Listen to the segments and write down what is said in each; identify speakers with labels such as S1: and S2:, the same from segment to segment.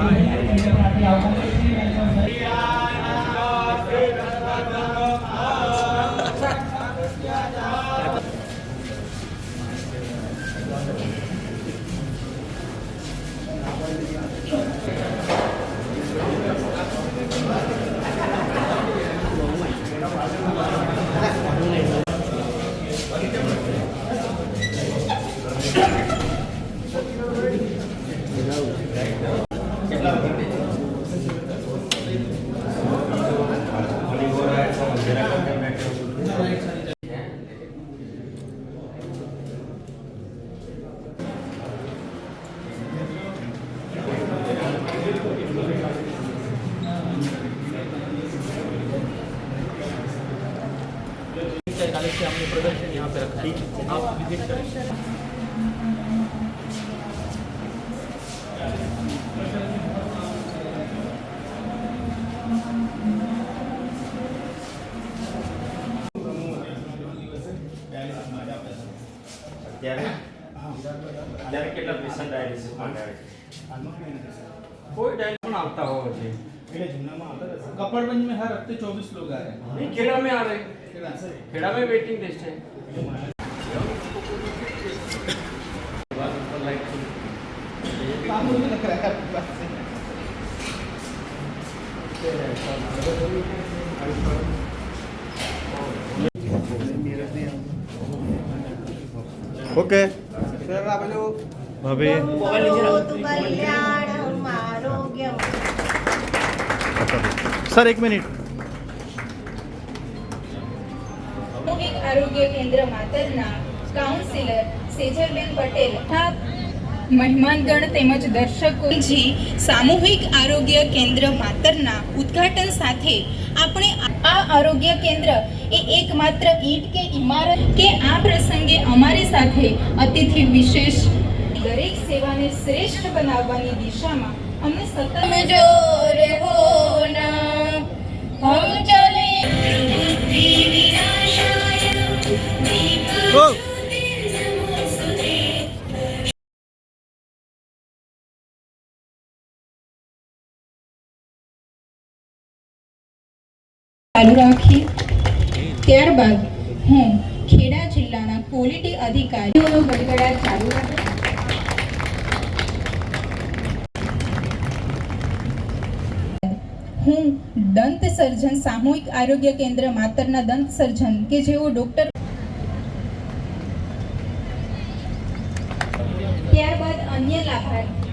S1: आहे.
S2: तरह
S1: से हमने प्रदर्शन यहाँ पे रखा है
S2: आप विज़िट करें ત્યારે
S1: ત્યારે કેટલા પેશન્ટ આવે છે કોઈ
S2: ડાયલ પણ આવતા હોય છે कपड़गंज में हर हफ़्ते 24 लोग आ रहे हैं।
S1: नहीं खेड़ा में आ रहे
S2: हैं।
S1: खेड़ा में। वेटिंग लिस्ट है।
S3: ओके।
S2: सर आप लोग
S4: भाभी। આરોગ્યમ
S3: સર, એક મિનિટ.
S5: આરોગ્ય કેન્દ્ર માતરના કાઉન્સિલર સેજલબેન પટેલ તેમજ સામૂહિક આરોગ્ય કેન્દ્ર માતરના ઉદ્ઘાટન સાથે આપણે આ આરોગ્ય કેન્દ્ર એ એકમાત્ર ઈંટ કે ઇમારત કે આ પ્રસંગે અમારી સાથે અતિથિ વિશેષ દરેક સેવાને શ્રેષ્ઠ બનાવવાની દિશામાં ચાલુ. રાખી. ત્યારબાદ હું ખેડા જિલ્લાના ક્વોલિટી અધિકારીઓનો ગડગડાટ ચાલુ રાખી. હું દંત સર્જન, સામૂહિક આરોગ્ય કેન્દ્ર, માતરના દંત સર્જન કે જેઓ ડોક્ટર ત્યારબાદ અન્ય લાભાર્થી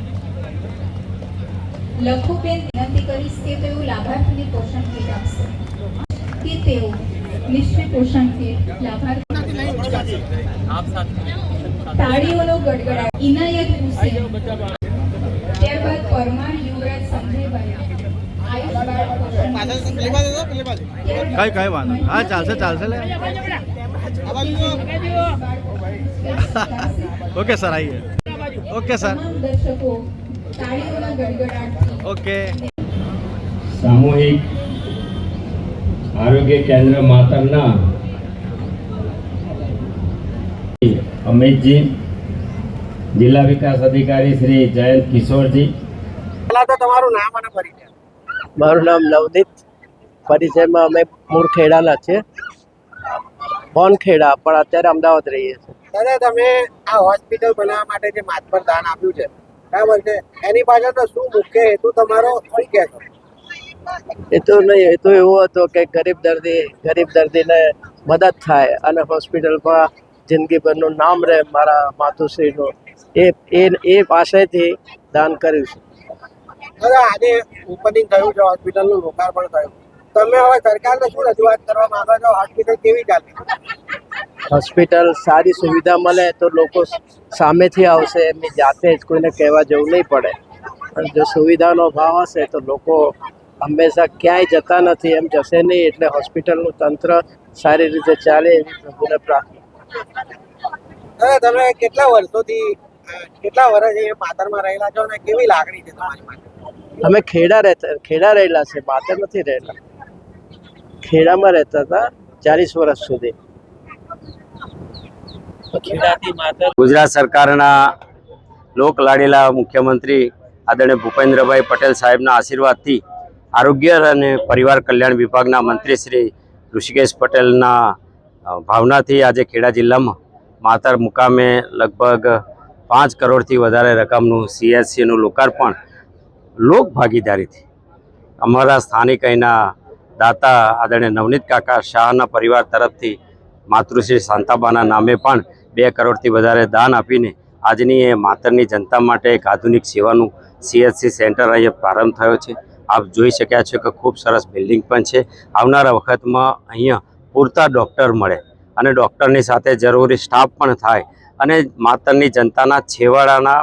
S5: લખુબેન કરીશ કે તેઓ લાભાર્થીને પોષણ કીટ કે તેઓ નિશ્ચિત પોષણ કીટ લાભાર્થી તાળીઓનો ગડગડાટ, ઇનાયત ત્યારબાદ પરમાર યુવરાજ સંજયભાઈ આયુષ બાળ પોષણ ત્યારબાદ
S3: કઈ કઈ વાંધો નહીં. હા ચાલશે ચાલશે લે. ઓકે સર આવીએ ઓકે સર.
S5: તમામ દર્શકો તાળીઓના ગડગડાટથી
S3: ઓકે.
S6: સામૂહિક આરોગ્ય કેન્દ્ર માતરના અમિતજી જિલ્લા વિકાસ અધિકારી શ્રી જયંત કિશોરજી.
S7: મારું નામ નવદીપ પરિચયમાં અમે મૂળ ખેડાના છે બોન ખેડા પણ અત્યારે અમદાવાદ રહીએ છીએ.
S8: દાદા તમે આ હોસ્પિટલ બનાવવા માટે જે માથ પર દાન આપ્યું છે બરાબર છે? એની પાછળ તો શું મુખ્ય હેતુ તમારો? શું કહેશો?
S7: એ તો નહીં એ તો એવું હતું કે ગરીબ દર્દી ગરીબ દર્દીને મદદ થાય અને હોસ્પિટલમાં જિંદગીભરનું નામ રહે મારા માતુશ્રીનું. એ એ એ પાસેથી દાન કર્યું છે.
S8: દાદા આજે ઓપનિંગ થયું છે હોસ્પિટલનું લોકાર્પણ થયું. તમે હવે સરકારને શું રજૂઆત કરવા માંગો છો? હોસ્પિટલ કેવી ચાલે?
S7: હોસ્પિટલ સારી સુવિધા મળે તો લોકો સામેથી આવશે એમની જાતે જ કોઈને કહેવા જવું નહીં પડે. પણ જો સુવિધાનો અભાવ હશે તો લોકો હંમેશા ક્યાંય જતા નથી એમ જશે નહીં એટલે હોસ્પિટલનું તંત્ર સારી રીતે ચાલે એવી પ્રભુને પ્રાર્થના.
S8: તમે કેટલા વર્ષોથી કેટલા વર્ષ એ પાતરમાં રહેલા છો અને કેવી લાગણી છે તમારી
S7: અમે ખેડા રહેતા ખેડા રહેલા છે માતર નથી રહેલા. ખેડામાં રહેતા હતા ચાલીસ વર્ષ સુધી.
S6: ગુજરાત સરકારના લોક લાડેલા મુખ્યમંત્રી આદરણીય ભૂપેન્દ્રભાઈ પટેલ સાહેબના આશીર્વાદથી આરોગ્ય અને પરિવાર કલ્યાણ વિભાગના મંત્રી શ્રી ઋષિકેશ પટેલના ભાવનાથી આજે ખેડા જિલ્લામાં માતર મુકામે લગભગ પાંચ કરોડથી વધારે રકમનું સીએચસીનું લોકાર્પણ લોક ભાગીદારીથી અમારા સ્થાનિક અહીંના દાતા આદરણીય નવનીત કાકા શાહના પરિવાર તરફથી માતૃશ્રી શાંતાબાના નામે પણ બે કરોડથી વધારે દાન આપીને આજની એ માતરની જનતા માટે એક આધુનિક સેવાનું સીએચસી સેન્ટર અહીંયા પ્રારંભ થયો છે. આપ જોઈ શક્યા છો કે ખૂબ સરસ બિલ્ડિંગ પણ છે. આવનારા વખતમાં અહીંયા પૂરતા ડૉક્ટર મળે અને ડૉક્ટરની સાથે જરૂરી સ્ટાફ પણ થાય અને માતરની જનતાના છેવાડાના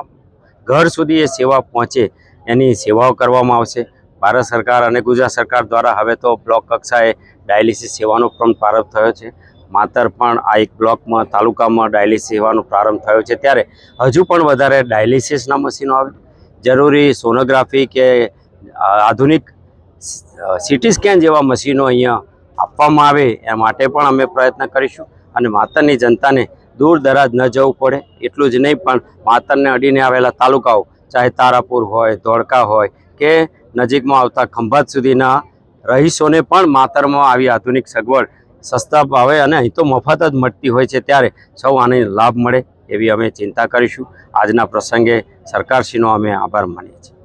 S6: ઘર સુધી એ સેવા પહોંચે એની સેવાઓ કરવામાં આવશે. ભારત સરકાર અને ગુજરાત સરકાર દ્વારા હવે તો બ્લોક કક્ષાએ ડાયાલિસિસ સેવાનો પણ પ્રારંભ થયો છે. માતર પણ આ એક બ્લોકમાં, તાલુકામાં ડાયાલિસિસ સેવાનો પ્રારંભ થયો છે. ત્યારે હજુ પણ વધારે ડાયાલિસિસના મશીનો આવે. જરૂરી સોનોગ્રાફી કે આધુનિક સિટી સ્કેન જેવા મશીનો અહીંયા આપવામાં આવે એ માટે પણ અમે પ્રયત્ન કરીશું. અને માતરની જનતાને દૂર દરાજ ન જવું પડે. એટલું જ નહીં પણ માતરને અડીને આવેલા તાલુકાઓ ચાહે તારાપુર હોય, ધોળકા હોય કે નજીકમાં આવતા ખંભાત સુધીના રહીશોને પણ માતરમાં આવી આધુનિક સગવડ સસ્તા ભાવે અને અહીં તો મફત જ મળતી હોય છે ત્યારે સૌ આને લાભ મળે એવી અમે ચિંતા કરીશું. આજના પ્રસંગે સરકારશ્રીનો અમે આભાર માનીએ છીએ.